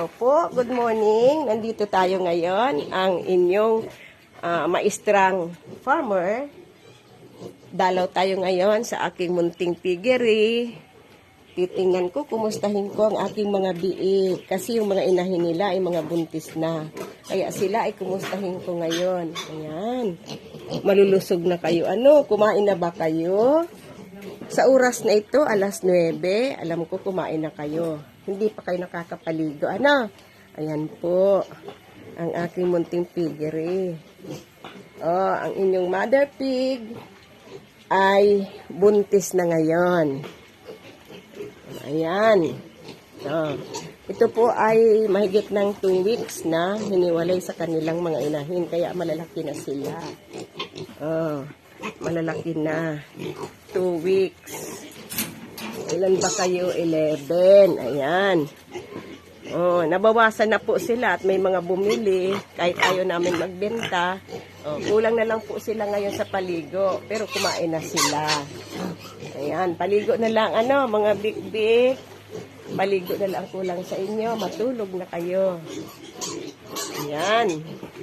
Hello po, good morning. Nandito tayo ngayon, ang inyong ah, maestrang farmer. Dalaw tayo ngayon sa aking munting piggery. Titingnan ko, kumustahin ko ang aking mga biik. Kasi yung mga inahin nila ay mga buntis na. Kaya sila ay kumustahin ko ngayon. Ayan. Malulusog na kayo. Ano, kumain na ba kayo? Sa oras na ito, alas 9, alam ko kumain na kayo. Hindi pa kayo nakakapaligo. Ano? Ayan po. Ang aking munting piggery. Oh, ang inyong mother pig ay buntis na ngayon. Ayan. Oh. Ito po ay mahigit ng 2 weeks na hiniwalay sa kanilang mga inahin. Kaya malalaki na sila. Oh, malalaki na. 2 weeks. Ilan ba kayo? 11. Ayan. Oh, nabawasan na po sila at may mga bumili kahit ayaw namin magbenta. Oh, kulang na lang po sila ngayon sa paligo pero kumain na sila. Ayan, paligo na lang ano, mga big big. Paligo na lang kulang sa inyo, matulog na kayo. Ayan.